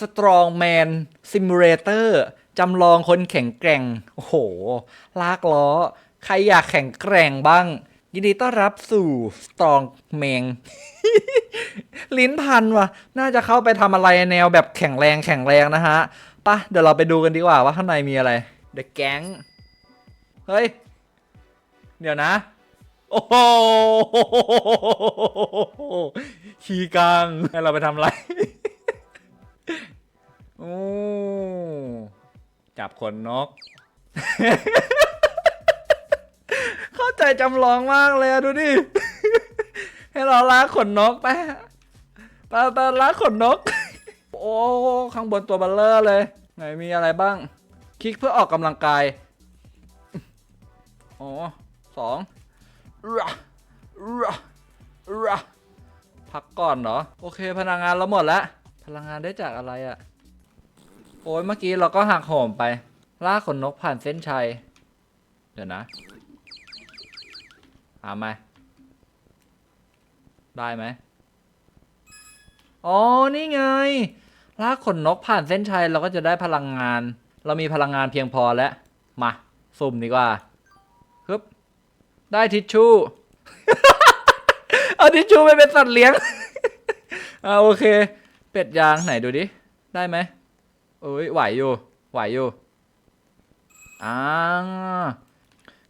Strongman Simulator จำลองคนแข็งแกร่ง โอ้โห ลากล้อ ใครอยากแข็งแกร่งบ้าง ยินดีต้อนรับสู่ Strongman ลิ้นพันวะน่าจะเข้าไปทำอะไรแนวแบบแข็งแรงแข็งแรงนะฮะปะเดี๋ยวเราไปดูกันดีกว่าว่าข้างในมีอะไร The Gang เฮ้ย เดี๋ยวนะ โอ้โหขี่กลางให้เราไปทำอะไร โอ้จับขนนก เข้าใจจำลองมากเลยดูดิ ให้เราลากขนนกไปไปไปลากขนนก โอ้ข้างบนตัวบัลเลอร์เลย ไหนมีอะไรบ้าง คลิกเพื่อออกกำลังกายอ๋อสองรรรพักก่อนเหรอ โอเค พลังงานเราหมดแล้ว พลังงานได้จากอะไรอะ โอ้ยเมื่อกี้เราก็หักโหมไปลากขนนกผ่านเส้นชัย เดี๋ยวนะเอาไหมได้ไหมอ๋อ นี่ไงลากขนนกผ่านเส้นชัยเราก็จะได้พลังงาน เรามีพลังงานเพียงพอแล้ว มา สุ่มดีกว่าฮึบได้ทิชชู่ เอาทิชชู่ไปเป็นสัตว์เลี้ยง อ่าโอเค เป็ดยางไหนดูดิ ได้ไหม เอ้ยไหวอยู่ ไหวอยู่อ่า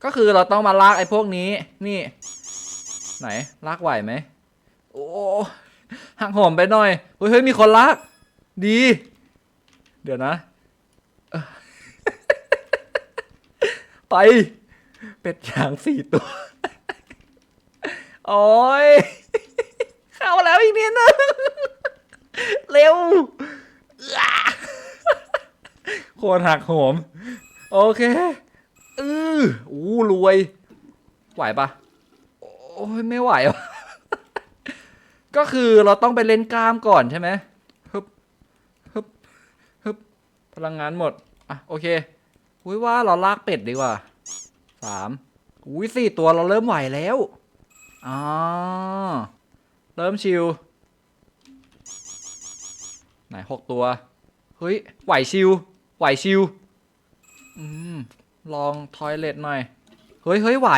ก็คือเราต้องมาลากไอ้พวกนี้ นี่ ไหนลากไหวไหมโอ้หักโหมไปหน่อยเฮ้ยเฮ้ยมีคนลาก ดี เดี๋ยวนะ ไป เป็ดยางสี่ตัวโอ้ยเข้าแล้วอีกนิดนึงเร็ว โคตรหักโหม โอเคอืออู้รวย ไหวปะโอ้ยไม่ไหววะก็คือเราต้องไปเล่นกล้ามก่อนใช่ไหมฮึบฮึบฮึบพลังงานหมด อะ โอเคอุ้ยว่าเราลากเป็ดดีกว่าสามอุ้ยสี่ตัวเราเริ่มไหวแล้วอ๋อเริ่มชิว ไหนหกตัว เฮ้ย ไหวชิว ไหวชิวอืมลองทอยเลทหน่อย เฮ้ยเฮ้ยไหว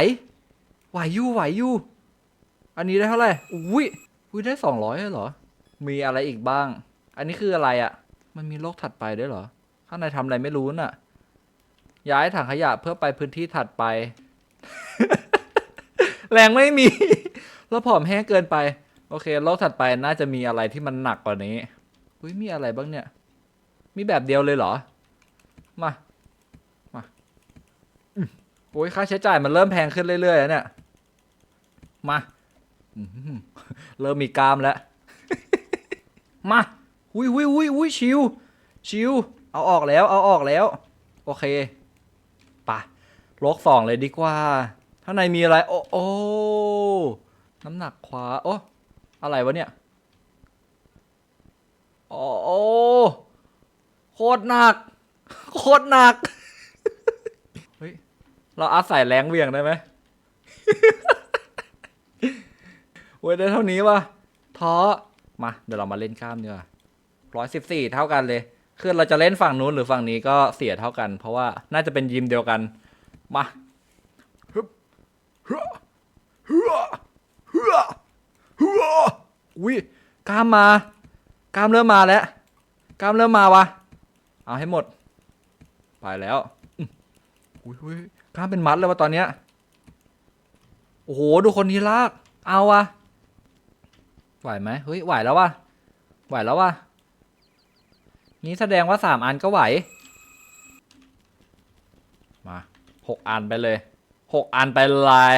ไหวอยู่ไหวอยู่อันนี้ได้เท่าไหร่ อุ้ยอุ้ยได้สองร้อยเหรอ มีอะไรอีกบ้าง อันนี้คืออะไรอะ่ะ มันมีโลกถัดไปด้วยเหรอ ข้างในทำอะไรไม่รู้น่ะ ย้ายถังขยะเพื่อไปพื้นที่ถัดไป แรงไม่มี แล้วผอมแห้งเกินไป โอเค โลกถัดไปน่าจะมีอะไรที่มันหนักกว่านี้ อุ้ยมีอะไรบ้างเนี่ย มีแบบเดียวเลยเหรอ มา มาอโอ้ยค่าใช้จ่ายมันเริ่มแพงขึ้นเรื่อยๆแล้วเนี่ย มา เริ่มมีกล้ามแล้ว มาหุยหุยหุยหุยชิว ชิว เอาออกแล้ว เอาออกแล้ว โอเคปะลกสองเลยดีกว่า ข้างในมีอะไร โอ้โอ้น้ำหนักขวา โอ้ อะไรวะเนี่ย โอ้โคตรหนัก โคตรหนัก เฮ้ย เราอาศัยแรงเหวียงได้ไหม เว้ยได้เท่านี้วะท้อ มา เดี๋ยวเรามาเล่นกล้ามดีกว่าร้อยสิบสี่เท่ากันเลย คือเราจะเล่นฝั่งนู้นหรือฝั่งนี้ก็เสียเท่ากัน เพราะว่าน่าจะเป็นยิมเดียวกัน มาฮึบฮึบฮึบฮึบฮึบอุ้ยกล้ามมากล้ามเริ่มมาแล้วกล้ามเริ่มมาวะเอาให้หมด ไปแล้วอืมอุ้ยอุ้ยกล้ามเป็นมัดเลยวะตอนเนี้ย โอ้โห ดูคนนี้ลาก เอาวะไหวไหมเฮ้ย ไหวแล้ววะไหวแล้ววะนี้แสดงว่าสามอันก็ไหว มาหกอันไปเลย หกอันไปลาย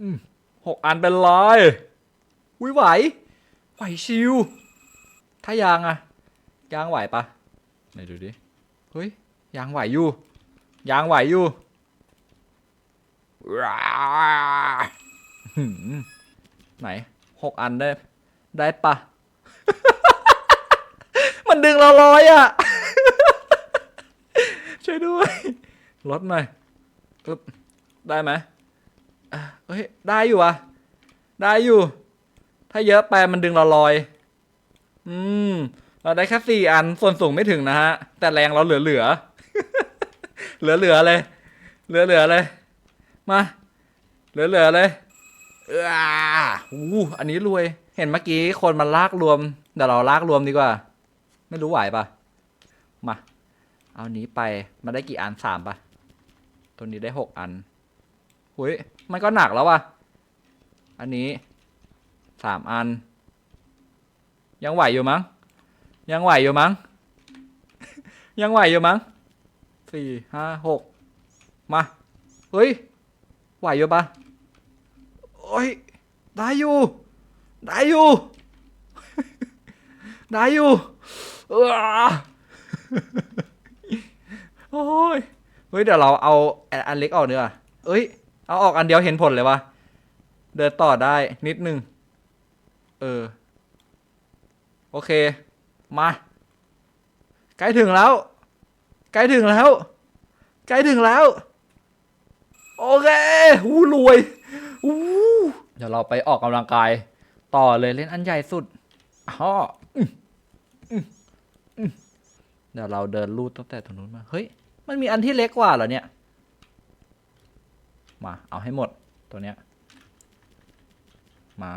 อืมหกอันเป็นลายอุ้ยไหว ไหวชิว ถ้ายางอะยางไหวปะ ไหนดูดิ เฮ้ย ยางไหวอยู่ ยางไหวอยู่ว้าหืมไหนหกอันได้ ได้ปะ มันดึงเราลอยอะ ช่วยด้วย ลดหน่อยอึบได้ไหมเฮ้ย ได้อยู่อะ ได้อยู่ ถ้าเยอะไปมันดึงเราลอย อืม เราได้แค่สี่อันส่วนสูงไม่ถึงนะฮะ แต่แรงเราเหลือเหลือเหลือเหลือเลย เหลือเหลือเลย มาเหลือเหลือเลยเอออู้อันนี้รวย เห็นเมื่อกี้คนมันลากรวมเดี๋ยวเราลากรวมดีกว่า ไม่รู้ไหวปะมา เอานี้ไปมาได้กี่อันสามปะตัวนี้ได้หกอันหุยมันก็หนักแล้วว่ะอันนี้สามอัน ยังไหวอยู่มั้ง ยังไหวอยู่มั้ง ยังไหวอยู่มั้งสี่ห้าหกมา เฮ้ย ไหวอยู่ปะโอ้ย ได้อยู่ ได้อยู่ ได้อยู่เออโอ้ย เฮ้ย เดี๋ยวเราเอาอันเล็กออกเนีกว่ยเอ้ย เอาออกอันเดียวเห็นผลเลยวะ เดินต่อได้นิดนึง เออ โอเค มาใกล้ถึงแล้วใกล้ถึงแล้วใกล้ถึงแล้ว โอเคอู้รวยอู้เดี๋ยวเราไปออกกำลังกาย ต่อเลยเล่นอันใหญ่สุดอ้ออื้ออื้ออื้อเดี๋ยวเราเดินลูดตั้งแต่ตรงนู้นมา เฮ้ย มันมีอันที่เล็กกว่าเหรอเนี่ย มา เอาให้หมดตัวเนี้ย มา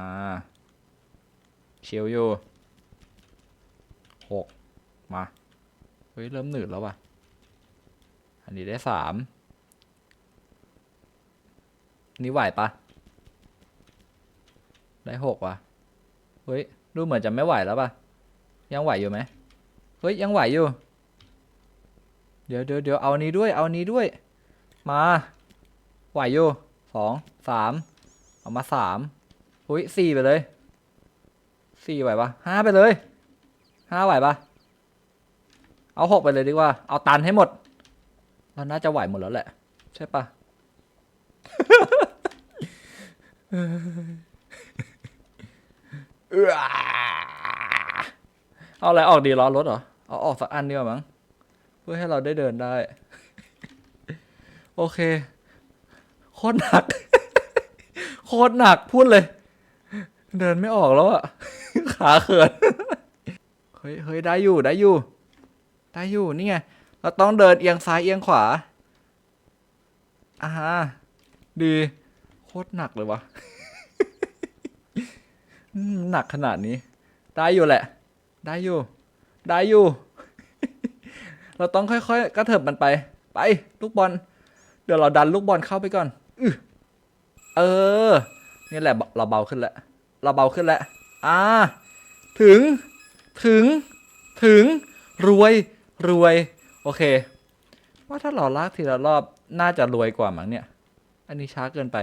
เชียวอยู่ หกมา เฮ้ย เริ่มหนืดแล้วว่ะ อันนี้ได้สามนี่ไหวปะ ได้หกว่ะ เฮ้ย ดูเหมือนจะไม่ไหวแล้วปะยังไหวอยู่ไหมเฮ้ย ยังไหวอยู่ เดี๋ยวเดี๋ยวเดี๋ยวเอานี้ด้วย เอานนี้ด้วย มา ไหวอยู่สองสามเอามาสามเฮ้ยสี่ไปเลยสี่ไหวปะห้าไปเลย ห้าไหวปะเอาหกไปเลยดีกว่า เอาตันให้หมด เราน่าจะไหวหมดแล้วแหละ ใช่ปะเอาอะไรออกดีล้อรถเหรอ เอาออกสักอันเดีกว่ามั้ง เพื่อให้เราได้เดินได้ โอเค โคตรหนัก โคตรหนักพูดเลย เดินไม่ออกแล้วอะขาเขิน เฮ้ยเฮ้ยได้อยู่ได้อยู่ ได้อยู่นี่ไง เราต้องเดินเอียงซ้ายเอียงขวาอ่าดีโคตรหนักเลยวะหนักขนาดนี้ ได้อยู่แหละ ได้อยู่ ได้อยู่ เราต้องค่อยๆกระเถิบมันไป ไป ลูกบอล เดี๋ยวเราดันลูกบอลเข้าไปก่อนอเออ นี่แหละ เราเบาขึ้นแล้ว เราเบาขึ้นแล้ว อ่า ถึง ถึง ถึง รวย รวย โอเค ว่าถ้าเราลากทีละรอบน่าจะรวยกว่ามั้งเนี่ย อันนี้ช้าเกินไป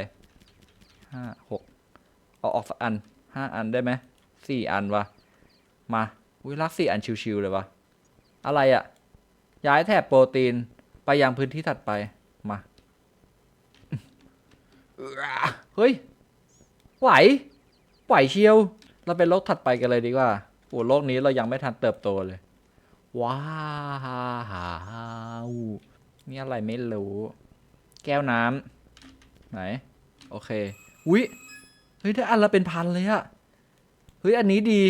ห้าหกเอาออกสักอันห้าอันได้ไหมสี่อันวะ มาอุ้ยลากสี่อันชิวๆเลยวะ อะไรอะย้ายแถบโปรตีนไปยังพื้นที่ถัดไป มา เฮ้ย ไหว ไหวเชียว เราเป็นโรคถัดไปกันเลยดีกว่า โอ้โรคนี้เรายังไม่ทันเติบโตเลย ว้าวนี่อะไรไม่รู้ แก้วน้ำไหน โอเคอุ้ยเฮ้ยได้อันละเป็นพันเลยอะเฮ้ยอันนี้ดี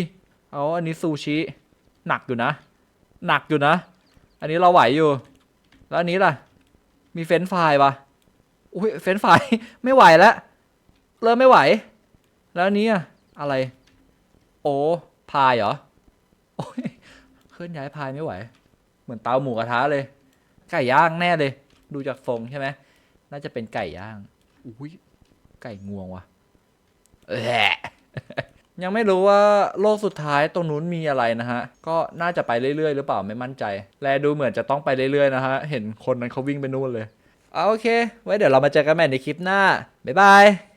เอาอันนี้ซูชิหนักอยู่นะ หนักอยู่นะ อันนี้เราไหวอยู่ แล้วอันนี้ล่ะ มีเฟนช์ฟรายปะอุ้ยเฟนช์ฟรายไม่ไหวแล้วเริ่มไม่ไหว แล้วอันนี้อะอะไร โอ้ พายเหรอ โอ้ยเคลื่อนย้ายพายไม่ไหว เหมือนเตาหมูกระทะเลย ไก่ย่างแน่เลย ดูจากทรงใช่ไหม น่าจะเป็นไก่ย่าง อุ้ย ไก่งวงว่ะแหละยังไม่รู้ว่าโลกสุดท้ายตรงนู้นมีอะไรนะฮะ ก็น่าจะไปเรื่อยๆ หรือเปล่าไม่มั่นใจ แลดูเหมือนจะต้องไปเรื่อยๆนะฮะ เห็นคนนั้นเขาวิ่งไปนู่นเลยเอาโอเค ไว้เดี๋ยวเรามาเจอกันใหม่ในคลิปหน้า บ๊ายบาย